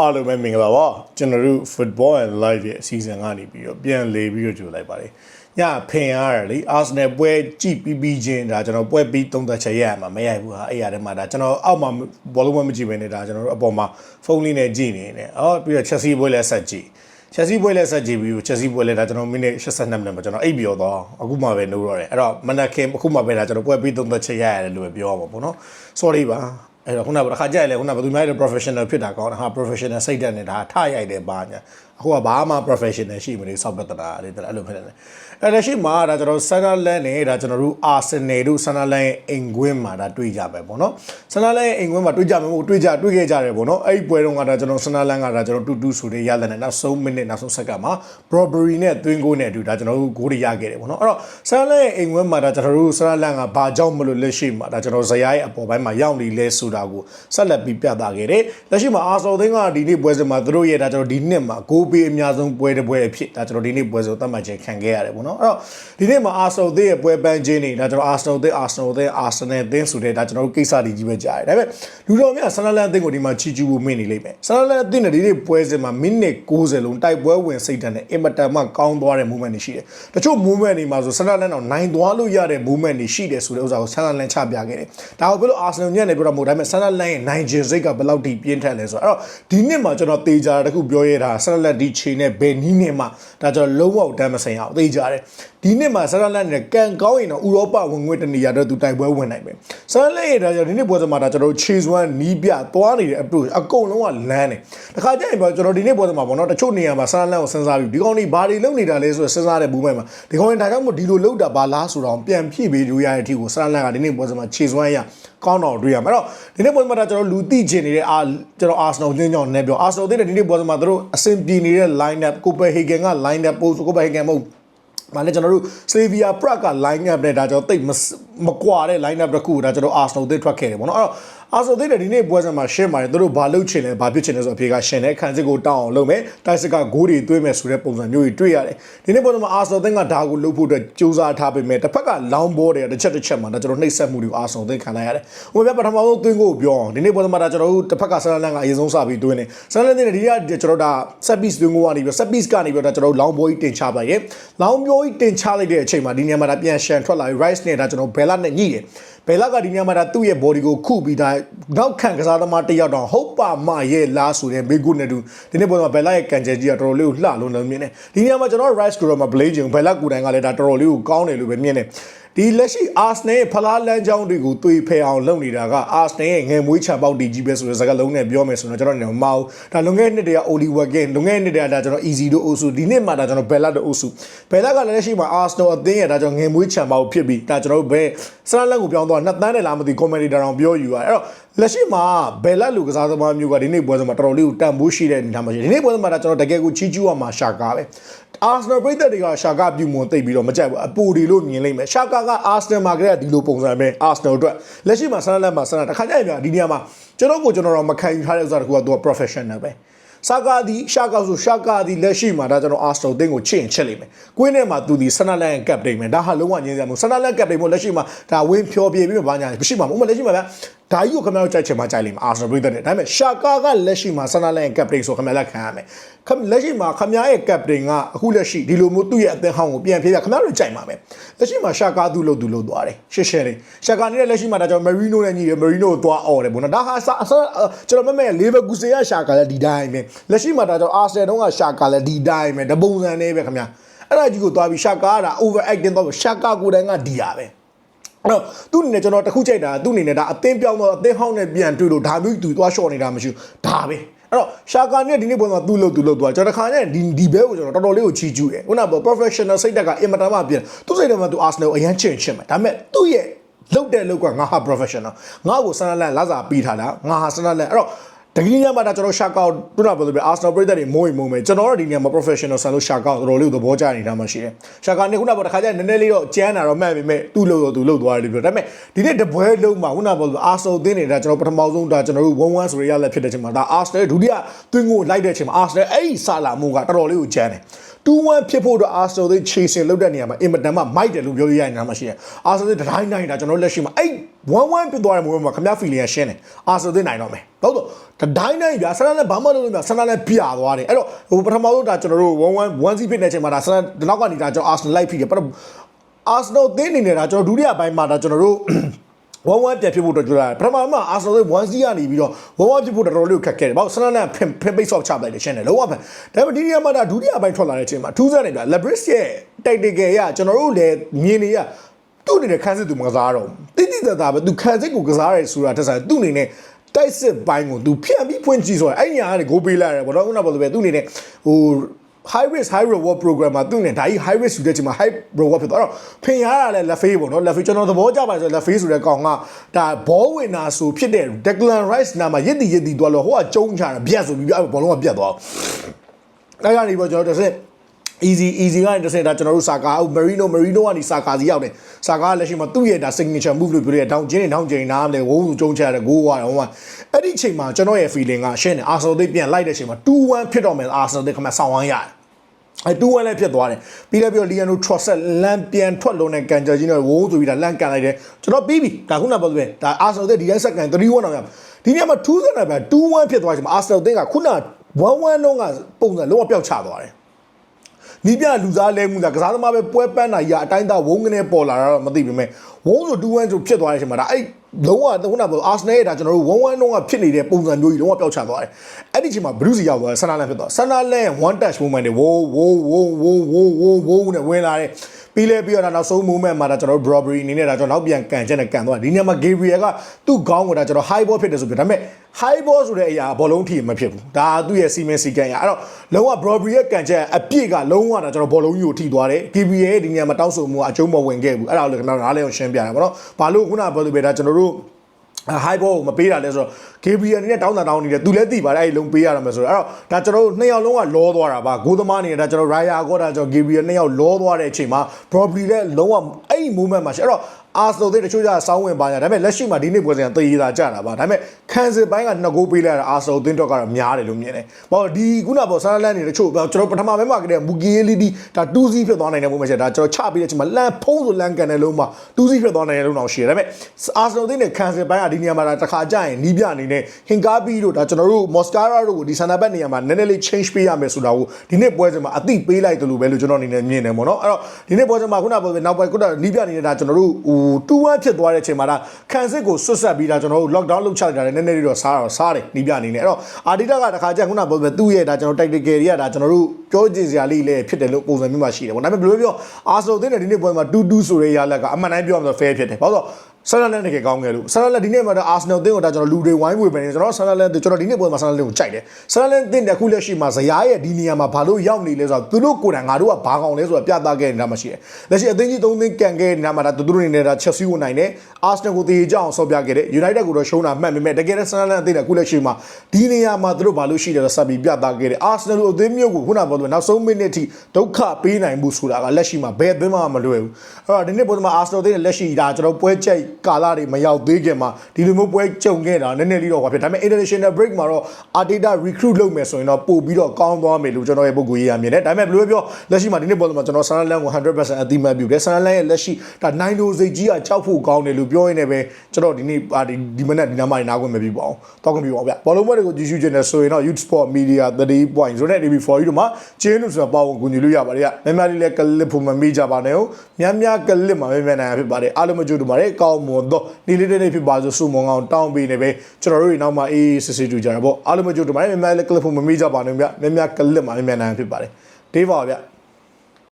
အားလုံးပဲမင်္ဂလာပါကျွန်တော်တို့ Football and Live ရဲ့အစီအစဉ်ကနေပြီးတော့ပြန်လေပြီးတော့ကြိုလိုက်ပါတယ်ညဖင်ရတယ်လေ Arsenal ပွဲကြည့်ပြီးပြီးချင်းဒါကျွန်တော်ပွဲပြီးသုံးသက်ချက်ရရမှာမရိုက်ဘူးဟာအဲ့ရတယ်မှာဒါကျွန်တော်အောက်မှာဘောလုံးမမကြည့်ဘဲနဲ့ဒါကျွန်တော်တို့အပေါ်မှာဖုန်းလေးနဲ့ကြည့်နေတယ်အော်ပြီးတော့ Chelsea ပွဲလည်းဆက်ကြည့် Chelsea ပွဲလည်းဆက်ကြည့်ပြီး Chelsea ပွဲလည်းဒါကျွန်တော်မိနစ်82မိနစ်မှာကျွန်တော်အိပ်ပြောတော့အခုမှပဲနိုးတော့တယ်အဲ့တော့မနက်ခင်းအခုမှပဲဒါကျွန်တော်ပွဲပြီးသုံးသက်ချက်ရရတယ်လို့ပဲပြောရမှာပေါ့နော် sorry ပါ အဲ့တော့ခုနကတစ်ခါကြိုက်လေခုနကဘယ်သူမှလည်း professional ဖြစ်တာကောင်းတာဟာ professional စိတ်တက်နေတာထရိုက်တယ်ပါညာ အခုကဘာမှ professional ရှိမနေစောက်ပတနာတွေအဲ့လိုဖြစ်နေတယ်အဲ့ဒါရှိမှာဒါကျွန်တော် Sunderland နဲ့ဒါကျွန်တော်တို့ Arsenal တို့ Sunderland ရဲ့အိမ်ကွင်းမှာဒါတွေ့ကြပဲပေါ့နော် Sunderland ရဲ့အိမ်ကွင်းမှာတွေ့ကြမယ်မို့တွေ့ကြတွေ့ခဲ့ကြတယ်ပေါ့နော်အဲ့ဒီပွဲတုန်းကဒါကျွန်တော် Sunderland ကဒါကျွန်တော်တူတူဆိုတဲ့ရလနဲ့နောက်ဆုံးမိနစ်နောက်ဆုံးဆက်ကမှာ Robbery နဲ့ Twin Goal နဲ့အတူဒါကျွန်တော်တို့ဂိုးတွေရခဲ့တယ်ပေါ့နော်အဲ့တော့ Sunderland ရဲ့အိမ်ကွင်းမှာဒါကျွန်တော်တို့ Sunderland ကဘာကြောင့်မလို့လက်ရှိမှာဒါကျွန်တော်ဇယားရဲ့အပေါ်ပိုင်းမှာရောက်နေလဲဆိုတာကိုဆက်လက်ပြီးပြသခဲ့တယ်လက်ရှိမှာ Arsenal သင်းကဒီနေ့ပွဲစဉ်မှာသူတို့ရဲ့ဒါကျွန်တော်ဒီနှစ်မှာဂိုးပေးအများဆုံးပွဲတစ်ပွဲအဖြစ်ဒါကျွန်တော်ဒီနေ့ပွဲစဉ်ကိုသတ်မှတ်ခြင်းခံခဲ့ရတယ်ပေါ့နော်အဲ့တော့ဒီနေ့မှာ Arsenal သင်းရဲ့ပွဲပန်းခြင်းတွေဒါကျွန်တော် Arsenal သင်း Arsenal သင်း Arsenal သင်းဆိုတဲ့ဒါကျွန်တော်တို့ကိစ္စတွေကြီးပဲကြားရတယ်ဒါပေမဲ့လူတော်များ Sunderland သင်းကိုဒီမှာချီကျူးဖို့မင်းနေလိမ့်မယ် Sunderland သင်းနဲ့ဒီနေ့ပွဲစဉ်မှာမိနစ်60လုံးတိုက်ပွဲဝင်စိတ်ဓာတ်နဲ့အင်မတန်မှကောင်းသွားတဲ့ movement တွေရှိတယ်တချို့ movement တွေမှာဆို Sunderland တော့နိုင်သွားလို့ရတဲ့ movement တွေရှိတယ်ဆိုတဲ့ဥစ္စာကို Sunderland ချပြခဲ့တယ်ဒါကိုဘယ်လို Arsenal ညံ့နေပြောတော့မဟုတ်ဒါပေမဲ့ Sunderland ရဲ့နိုင်ခြင်းစိတ်ကဘယ်လောက်ထိပြင်းထန်လဲဆိုတော့အဲ့တော့ဒီနှစ်မှာကျွန်တော်တေချာတခုပြောရတာ Sunderland ဒီချိန်နဲ့ဘယ်နည်းနဲ့မှဒါကျွန်တော်လုံးဝတမ်းမဆိုင်အောင်တေချာတယ်ဒီနှစ်မှာ Sunderland နဲ့ကန်ကောင်းရင်တော့ဥရောပဝင်ငွေတနေရာတော့သူတိုက်ပွဲဝင်နိုင်မယ် Sunderland ရဲ့ဒါကြောင့်ဒီနှစ်ပွဲစမှာဒါကျွန်တော် Chase One နီးပြသွားနေတဲ့ approach အကုန်လုံးကလမ်းတယ်တခါကျရင်ပြောကျွန်တော်ဒီနေ့ပွဲစမှာပေါ့နော်တချို့နေရာမှာ Sunderland ကိုစဉ်းစားပြီးဒီကောင်တွေဘာတွေလုပ်နေတာလဲဆိုတော့စဉ်းစားတဲ့ဘူးမဲ့မှာဒီကောင်တွေဒါကြောင့်မို့ဒီလိုလုပ်တာဘာလားဆိုတော့ပြန်ဖြည့်ပေးလို့ရတဲ့အထိကို Sunderland ကဒီနေ့ပွဲစမှာ Chase One ရ ကောင်းတော့တွေ့ရမှာအဲ့တော့ဒီနေ့ပွဲမှာဒါကျွန်တော်လူသိချင်နေတဲ့အာကျွန်တော် Arsenal ညင်းကြောင်းနဲ့ပြော Arsenal တဲ့ဒီနေ့ပွဲမှာတို့အဆင်ပြေနေတဲ့ line up Copenhagen က line up post Copenhagen မဟုတ်မလည်းကျွန်တော်တို့ Slavia Prague က line up နဲ့ဒါကျွန်တော်တိတ်မကွာတဲ့ line up တစ်ခုဒါကျွန်တော် Arsenal တွေထွက်ခဲ့တယ်ပေါ့နော်အဲ့တော့ Arsenal တွေဒီနေ့ပွဲစဉ်မှာရှင်းပါတယ်သူတို့ဘာလုပ်ချင်လဲဘာဖြစ်ချင်လဲဆိုတော့အဖြေကရှင်းတယ်ခံစစ်ကိုတောင်းအောင်လုပ်မယ်တိုက်စစ်ကဂိုးတွေသွင်းမယ်ဆိုတဲ့ပုံစံမျိုးတွေတွေ့ရတယ်ဒီနေ့ပွဲစဉ်မှာ Arsenal တွေကဒါကိုလုပ်ဖို့အတွက်ကြိုးစားထားပေမဲ့တစ်ဖက်က long ball တွေတစ်ချက်တစ်ချက်မှာဒါကျွန်တော်နှိပ်စက်မှုတွေကို Arsenal တွေခံလိုက်ရတယ်ဟိုဘက်ပထမဆုံးသွင်းကိုပြောအောင်ဒီနေ့ပွဲစဉ်မှာဒါကျွန်တော်တို့တစ်ဖက်က Sunderland ကအရင်ဆုံးစပြီးသွင်းတယ် Sunderland တွေဒီကကျွန်တော်ဒါ set piece သွင်းကိုကနေပြီး set piece ကနေပြီးတော့ကျွန်တော် long ball ကြီးတင်ချပလိုက်တယ် long ball ကြီးတင်ချလိုက်တဲ့အချိန်မှာဒီနေရာမှာဒါပြန်ရှန်ထွက်လာပြီး rice နဲ့ဒါကျွန်တော် bella နဲ့ညှိတယ် ဘယ်လကဒီညမှာဒါသူ့ရဲ့ body ကိုခုပြီးဒါနောက်ခံကစားသမားတစ်ယောက်တော့ဟုတ်ပါမရဲ့လားဆိုတဲ့မိကုနဲ့တူဒီနေ့ပေါ်မှာဘယ်လရဲ့ကန်ချက်ကြီးကတော်တော်လေးကိုလှလုံးလုံးမြင်တယ်ဒီညမှာကျွန်တော် rice ကိုတော့မ blade ချင်ဘယ်လကိုတိုင်ကလည်းဒါတော်တော်လေးကိုကောင်းတယ်လို့ပဲမြင်တယ် ဒီလက်ရှိ Arsenal ရဲ့ဖလားလမ်းကြောင်းတွေကိုတွေးဖယ်အောင်လုပ်နေတာက Arsenal ရဲ့ငယ်မွေးချပေါက်တီကြီးပဲဆိုတဲ့စကားလုံးနဲ့ပြောမယ်ဆိုတော့ကျွန်တော်လည်းမမအောင်ဒါလွန်ခဲ့တဲ့နှစ်တည်းက Oli Wagen လွန်ခဲ့တဲ့နှစ်တည်းကဒါကျွန်တော် easy တို့အုပ်စုဒီနှစ်မှာဒါကျွန်တော် Bella တို့အုပ်စု Bella ကလည်းလက်ရှိမှာ Arsenal အသင်းရဲ့ဒါကျွန်တော်ငယ်မွေးချပေါက်ဖြစ်ပြီးဒါကျွန်တော်တို့ဘယ်စရလန်ကိုပြောင်းသွားနှစ်တန်းနဲ့လားမသိ commentator တောင်ပြောယူရတယ်အဲ့တော့လက်ရှိမှာဘယ်လက်လူကစားသမားမျိုးကဒီနေ့ပွဲစဉ်မှာတော်တော်လေးကိုတန်ဖိုးရှိတဲ့အနေအထားမှာရှိတယ်ဒီနေ့ပွဲစဉ်မှာဒါကျွန်တော်တကယ်ကိုချီးကျူးရမှာရှာကာပဲအာဆနယ်ပရိသတ်တွေကရှာကာပြုံမွန်သိပ်ပြီးတော့မကြိုက်ဘူးအပူဒီလို့မြင်လိမ့်မယ်ရှာကာကအာဆနယ်မှာကလေးကဒီလိုပုံစံပဲအာဆနယ်အတွက်လက်ရှိမှာဆန်လက်မှာဆန်တခါကြိုက်ပြဒီနေရာမှာကျွန်တော်ကိုကျွန်တော်တော့မခံယူထားတဲ့ဥစ္စာတခုကသူက professional ပဲရှာကာဒီရှာကာဆိုရှာကာဒီလက်ရှိမှာဒါကျွန်တော်အာစတိုတင်းကိုချစ်ရင်ချစ်လိမ့်မယ်။ကွင်းထဲမှာသူဒီဆနလန်ကပ်တိန်မယ်။ဒါဟာလုံးဝညင်းစရာမဟုတ်ဆနလန်ကပ်တိန်မို့လက်ရှိမှာဒါဝင်းဖြောပြေပြီးမှဘာညာမရှိမှာမဟုတ်မလက်ရှိမှာဗျာဒါကြီးကိုခင်ဗျားတို့ကြိုက်ချင်မှကြိုက်လိမ့်မယ်အာဆနယ်ပြည်သက်တယ်ဒါပေမဲ့ရှာကာကလက်ရှိမှာဆနလန်ကပ်တိန်ဆိုခင်ဗျားလက်ခံရမယ်။ခင်လက်ရှိမှာခင်ဗျားရဲ့ကပ်တိန်ကအခုလက်ရှိဒီလိုမျိုးသူ့ရဲ့အသင်းဟောင်းကိုပြန်ဖြေပြခင်ဗျားတို့ကြိုက်မှာပဲ။လက်ရှိမှာရှာကာသူ့လို့သူ့လို့သွားတယ်ရှစ်ရှဲလေးရှာကာနေတဲ့လက်ရှိမှာဒါကြောင့်မရီနိုနဲ့ညီတယ်မရီနိုကိုသွားអော်တယ်ဘုနော်ဒါဟာကျွန်တော်မမဲလေဗာကူစေရရှာကာလည်းဒီတိုင်းပဲလက်ရှိမှာဒါကြောင့်အာဆနယ်တုန်းကရှာကာလည်းဒီတိုင်းပဲတပုံစံနေပဲခင်ဗျာအဲ့ဒါကြီးကိုသွားပြီးရှာကာကဒါ over acting တော့ရှာကာကိုယ်တိုင်ကဒီရပဲ အဲ့တော့သူ့အနေနဲ့ကျွန်တော်တခုကြိုက်တာသူ့အနေနဲ့ဒါအသင်းပြောင်းတော့အသင်းဟောင်းနဲ့ပြန်တွေ့လို့ဒါမျိုးသူသွားလျှော့နေတာမရှိဘူးဒါပဲအဲ့တော့ရှာကာနဲ့ဒီနေ့ပုံစံသူ့လို့သူ့လို့သွားကျွန်တော်တခါနဲ့ဒီဒီဘဲကိုကျွန်တော်တော်တော်လေးကိုချီးကျူးတယ်ခုနက professional စိတ်တက်ကအင်မတန်မှပြန်သူ့စိတ်ထဲမှာသူ Arsenal အရန်ချင်ချင်မယ်ဒါပေမဲ့သူ့ရဲ့လုတ်တဲ့လုတ်ကငါဟာ professional ငါ့ကိုဆန်လန်လာစာပြီးထားတာငါဟာဆန်လန်အဲ့တော့ တကယ်ညမှာဒါကျွန်တော်ရှာကောက်တွန်းတာပြောလို့ပြ Arsenal ပြည်သက်တွေမိုးရင်မိုးမယ်ကျွန်တော်တို့ဒီနေရာမှာ professional ဆန်လို့ရှာကောက်တော်တော်လေးသဘောကျနေတာမှရှိတယ်ရှာကောက်နေခုနကတခါကျနည်းနည်းလေးတော့ကျန်းတာတော့မှတ်ပေမဲ့သူ့လို့တော့သူ့လို့သွားတယ်လို့ပြောဒါပေမဲ့ဒီနေ့တပွဲလုံးမှာခုနကပြောလို့ Arsenal သင်းနေတာကျွန်တော်ပထမဆုံးဒါကျွန်တော်တို့1-1ဆိုရရလက်ဖြစ်တဲ့အချိန်မှာဒါ Arsenal ဒုတိယသွင်းကိုလိုက်တဲ့အချိန်မှာ Arsenal အဲ့ဒီဆာလာမှုကတော်တော်လေးကိုကျန်းတယ် 2-1ဖြစ်ဖို့အတွက်အာဆယ်တွေချေစင်လောက်တဲ့နေရာမှာအင်မတန်မှမိုက်တယ်လို့ပြောရရနေတာမှရှိတယ်အာဆယ်တွေတိုင်းတိုင်းဒါကျွန်တော်လက်ရှိမှာအဲ့1-1ဖြစ်သွားတဲ့ moment မှာခမဖီလီယန်ရှင်းတယ်အာဆယ်တွေနိုင်တော့မယ်ဟုတ်တော့တိုင်းတိုင်းပြဆန္ဒနဲ့ဘာမှလုပ်လို့မရဆန္ဒနဲ့ပြသွားတယ်အဲ့တော့ဟိုပထမဆုံးဒါကျွန်တော်တို့1-1 1-0ဖြစ်နေတဲ့အချိန်မှာဒါဆန္ဒဒီနောက်ကနေဒါကျွန်တော်အာဆယ်လိုက်ဖိတယ်ပထမအာဆယ်တို့တင်းနေနေတာကျွန်တော်ဒုတိယပိုင်းမှာဒါကျွန်တော်တို့ ဝမ်ဝမ်ပြန်ဖြစ်ဖို့တော့ကြိုးစားတယ်ပထမမှာအာဆယ်နယ်1စီကနေပြီးတော့ဝမ်ဝမ်ဖြစ်ဖို့တော်တော်လေးခက်ခဲတယ်ဘာလို့ဆနနဲ့ဖင်ဖင်ပိတ်ဆော့ချပလိုက်တယ်ရှင်းတယ်လုံးဝပဲဒါပေမဲ့ဒီနေရာမှာဒါဒုတိယပိုင်းထွက်လာတဲ့အချိန်မှာထူးဆန်းနေပြ Lebris ရဲ့ tactical ရကျွန်တော်တို့လည်းမြင်နေရသူ့အနေနဲ့ခန်းစစ်သူမကစားတော့တိတိတတ်တာပဲသူခန်းစစ်ကိုကစားရဲဆိုတာတက်ဆိုင်သူ့အနေနဲ့တိုက်စစ်ပိုင်းကိုသူဖြန့်ပြီးဖွင့်ကြည့်ဆိုရင်အဲ့ညာကနေဂိုးပေးလိုက်ရတယ်ဘောတော့ခုနကပြောလို့ပဲသူ့အနေနဲ့ဟို high risk high reward program မှာသူနဲ့ဒါကြီး high risk ယူတဲ့ချိန်မှာ high reward ဖြစ်သွားတော့ဖင်ရရလဲလက်ဖေးပေါ့နော်လက်ဖေးကျွန်တော်သဘောကျပါဆိုလက်ဖေးဆိုတဲ့ကောင်ကဒါဘောဝင်နာဆိုဖြစ်တဲ့ Declan Rice နာမှာရစ်တီရစ်တီသွားလို့ဟိုကကျုံးချတာပြတ်ဆိုပြီးအဲ့ဘောလုံးကပြတ်သွားအဲ့ကနေပေါ့ကျွန်တော်တစ်ဆက် easy easy ကနေတစ်ဆက်ဒါကျွန်တော်တို့စာကာအောက် Marino Marino ကနေစာကာစီရောက်တယ်စာကာကလက်ရှိမှာသူ့ရဲ့ဒါ signature move လို့ပြောတဲ့တောင်းကျင်းနေတောင်းကျင်းနားမလဲဝုန်းကျုံချတဲ့ဂိုးွားတယ်ဟိုမှာအဲ့ဒီချိန်မှာကျွန်တော်ရဲ့ feeling ကရှင်းတယ် Arsenal သိပြန်လိုက်တဲ့ချိန်မှာ2-1ဖြစ်တော့မယ် Arsenal သိခမဆောင်းဝမ်းရတယ်အဲတူဝဲလည်းဖြစ်သွားတယ်ပြီးလည်းပြီးတော့လီယန်နိုထရော့ဆက်လန်ပြန်ထွက်လုံးတဲ့ကန်ဂျာကြီးနဲ့ဝိုးဆိုပြီးတာလန်ကန်လိုက်တယ်ကျွန်တော်ပြီးပြီဒါခုနကပြောလို့ပဲဒါအာဆယ်တဲ့ဒီတိုင်းစက္ကန့်3-1တော့ရဒီနေ့မှာ2-0နဲ့ပဲ2-1ဖြစ်သွားချိန်မှာအာဆယ်တဲ့ကခုန1-1လုံးကပုံစံလုံးဝပျောက်ချသွားတယ် နီးပြလူစားလဲမှုလားကစားသမားပဲပွဲပန်းတာကြီးအတိုင်းသားဝုန်းကနေပေါ်လာတာတော့မသိပေမဲ့ဝုန်းဆို2-1ဆိုဖြစ်သွားတဲ့အချိန်မှာဒါအဲ့လုံးဝခုနကပြောအာဆနယ်ရဲ့ဒါကျွန်တော်တို့1-1လုံးကဖြစ်နေတဲ့ပုံစံမျိုးကြီးလုံးဝပျောက်ချသွားတယ်အဲ့ဒီအချိန်မှာဘရူးစီရောက်သွားတယ်ဆန်နာလန်ဖြစ်သွားဆန်နာလန် one touch moment တွေဝိုးဝိုးဝိုးဝိုးဝိုးဝိုးဝိုးနဲ့ဝင်လာတယ် ပြီးလဲပြီးတော့နောက်ဆုံး moment မှာဒါကျွန်တော်တို့ Robbery အနေနဲ့ဒါကျွန်တော်နောက်ပြန်ကန်ချက်နဲ့ကန်သွားဒီနေရာမှာ Gabriel ကသူ့ခေါင်းကိုဒါကျွန်တော် high ball ဖြစ်တယ်ဆိုပြီးဒါပေမဲ့ high ball ဆိုတဲ့အရာဘောလုံးထိမဖြစ်ဘူးဒါသူ့ရဲ့စီမင်းစီကန်ရအဲ့တော့လုံးဝ Robbery ရဲ့ကန်ချက်အပြည့်ကလုံးဝဒါကျွန်တော်ဘောလုံးကြီးကိုထိသွားတယ် Gabriel ရဲ့ဒီနေရာမှာတောင်းဆိုမှုကအကျုံးမဝင်ခဲ့ဘူးအဲ့ဒါကိုလည်းကျွန်တော်နားလဲအောင်ရှင်းပြတာပေါ့နော်ဘာလို့ခုနကပြောလို့ပဲဒါကျွန်တော်တို့ ဟိုက်ဘောကိုမပေးတာလဲဆိုတော့ Gabriel အနေနဲ့တောင်းတာတောင်းနေတယ်သူလည်းသိပါတယ်အဲ့ဒီလုံးပေးရတာမယ်ဆိုတော့အဲ့တော့ဒါကျွန်တော်တို့နှစ်ယောက်လုံးကလောသွားတာပါဂိုးသမားအနေနဲ့ဒါကျွန်တော် Raya ကောဒါကျွန်တော် Gabriel နှစ်ယောက်လောသွားတဲ့အချိန်မှာ Probably လည်းလုံးဝအဲ့ဒီ moment မှာရှိအဲ့တော့ Arsenal တွေတချို့ကျစောင်းဝင်ပါညာဒါပေမဲ့လက်ရှိမှာဒီနေ့ပွဲစဉ်ကသေရတာကြတာပါဒါပေမဲ့ခံစစ်ပိုင်းကနှစ်ဂိုးပေးလိုက်တာ Arsenal တင်းတော့ကတော့များတယ်လို့မြင်တယ်။ဘာလို့ဒီခုနကပေါ့ဆာလန်နေတချို့ကျွန်တော်ပထမပိုင်းမှာကတည်းကမူကီယလီဒီဒါ2-0ဖြစ်သွားနိုင်တဲ့ပုံမှန်ချက်ဒါကျွန်တော်ချပေးတဲ့အချိန်မှာလန်ဖုံးဆိုလန်ကန်တဲ့လုံးမှာ2-0ဖြစ်သွားနိုင်တဲ့လုံးတော့ရှိတယ်ဒါပေမဲ့ Arsenal တင်းနဲ့ခံစစ်ပိုင်းကဒီနေရာမှာဒါတစ်ခါကြာရင်နီးပြအနေနဲ့ဟင်ကားပြီးတော့ဒါကျွန်တော်တို့ Moscara တို့ကိုဒီဆန်နာဘက်နေရာမှာနည်းနည်းလေး change ပေးရမယ်ဆိုတာကိုဒီနေ့ပွဲစဉ်မှာအသိပေးလိုက်တယ်လို့ပဲလို့ကျွန်တော်အနေနဲ့မြင်တယ်ပေါ့နော်အဲ့တော့ဒီနေ့ပွဲစဉ်မှာခုနကပြောနောက်ပိုင်းခုနနီးပြအနေနဲ့ဒါကျွန်တော်တို့ဟို2-1ဖြစ်သွားတဲ့အချိန်မှာဒါခံစစ်ကိုဆွတ်ဆက်ပြီးဒါကျွန်တော်တို့ lockdown လုပ်ချလိုက်တာလည်းနည်းနည်းလေးတော့စားတော့စားတယ်နီးပြအနေနဲ့အဲ့တော့အာဒီတာကတခါကျခုနကပြောသူ့ရဲ့ဒါကျွန်တော် tactical တွေကဒါကျွန်တော်တို့ပြောကြည့်စရာလေးလည်းဖြစ်တယ်လို့ပုံစံမျိုးမှရှိတယ်ပေါ့ဒါပေမဲ့ဘယ်လိုပြော Arsenal တင်းတဲ့ဒီနေ့ပွဲမှာ2-2ဆိုတဲ့ရလက်ကအမှန်တမ်းပြောရမယ်ဆို fair ဖြစ်တယ်ဘာလို့ ဆန်လန်နဲ့တကယ်ကောင်းခဲ့လို့ဆန်လန်ဒီနေ့မှာတော့အာဆနယ်တင်းကိုဒါကျွန်တော်လူတွေဝိုင်းဝေပဲနေကျွန်တော်ဆန်လန်ကျွန်တော်ဒီနေ့ပွဲမှာဆန်လန်ကိုကြိုက်တယ်ဆန်လန်တင်းတဲ့ခုလက်ရှိမှာဇယားရဲ့ဒီနေရာမှာဘာလို့ရောက်နေလဲဆိုတော့သူတို့ကိုယ်တိုင်ငါတို့ကဘာကောင်လဲဆိုတာပြသခဲ့နေတာမှရှိတယ်လက်ရှိအသင်းကြီး၃သင်းကန်ခဲ့နေတာမှာဒါသူတို့နေနေတာချက်စီးဝင်နိုင်တယ်အာဆနယ်ကိုတေးကြအောင်ဆော့ပြခဲ့တယ်ယူနိုက်တက်ကိုတော့ရှုံးတာမှတ်ပေမဲ့တကယ်တော့ဆန်လန်အသင်းတဲ့ခုလက်ရှိမှာဒီနေရာမှာသူတို့ဘာလို့ရှိတယ်ဆိုဆက်ပြီးပြသခဲ့တယ်အာဆနယ်လိုအသင်းမျိုးကိုခုနကပြောလို့နောက်ဆုံးမိနစ်ထိဒုက္ခပေးနိုင်မှုဆိုတာကလက်ရှိမှာဘယ်အသင်းမှမလွယ်ဘူးအဲ့တော့ဒီနေ့ပုံမှာအာဆနယ်အသင်းလက်ရှိဒါကျွန်တော်ပွဲကြိုက်ကာလတွေမရောက်သေးခင်မှာဒီလိုမျိုးပွဲကြုံခဲ့တာနည်းနည်းလေးတော့ဟောဖြစ်ဒါပေမဲ့ international break မှာတော့ Arteta recruit လုပ်မယ်ဆိုရင်တော့ပို့ပြီးတော့ကောင်းသွားမယ်လို့ကျွန်တော်ရဲ့ပုဂ္ဂိုလ်ရေးရမြင်တယ်ဒါပေမဲ့ဘယ်လိုပဲပြောလက်ရှိမှာဒီနေ့ပေါ်မှာကျွန်တော်ဆန်လန်ကို100%အတိမတ်ပြုတယ်ဆန်လန်ရဲ့လက်ရှိဒါနိုင်လိုစိတ်ကြီးကကြောက်ဖို့ကောင်းတယ်လို့ပြောရင်းနဲ့ပဲကျွန်တော်ဒီနေ့ဒီဒီမနေ့ဒီနားမှာနားခွင့်မပြပါအောင်တောက်ခွင့်ပြပါအောင်ဗျဘောလုံးပွဲတွေကိုကြည့်ရှုခြင်းနဲ့ဆိုရင်တော့ Youth Sport Media 30.0နဲ့ TV4 တို့မှာကျင်းလို့ဆိုတာပေါအောင်ကူညီလို့ရပါတယ်ဗျများများလေးလည်းကလစ်ဖို့မမေ့ကြပါနဲ့ဟုတ်များများကလစ်မှာမြန်မြန်နိုင်ဖြစ်ပါတယ်အားလုံးမကြိုးတူပါတယ်ကောင်းမွန်တော့ဒီလေးလေးဖြစ်ပါဆိုစုမုံအောင်တောင်းပေးနေပဲကျွန်တော်တို့တွေနောက်မှာအေးအေးစစ်စစ်တူကြတာပေါ့အားလုံးမကြိုးတူပါတယ်မြန်မြန်လေးကလစ်ဖို့မမေ့ကြပါနဲ့ဗျများများကလစ်မှာမြန်မြန်နိုင်ဖြစ်ပါတယ်ဒေးပါဗျ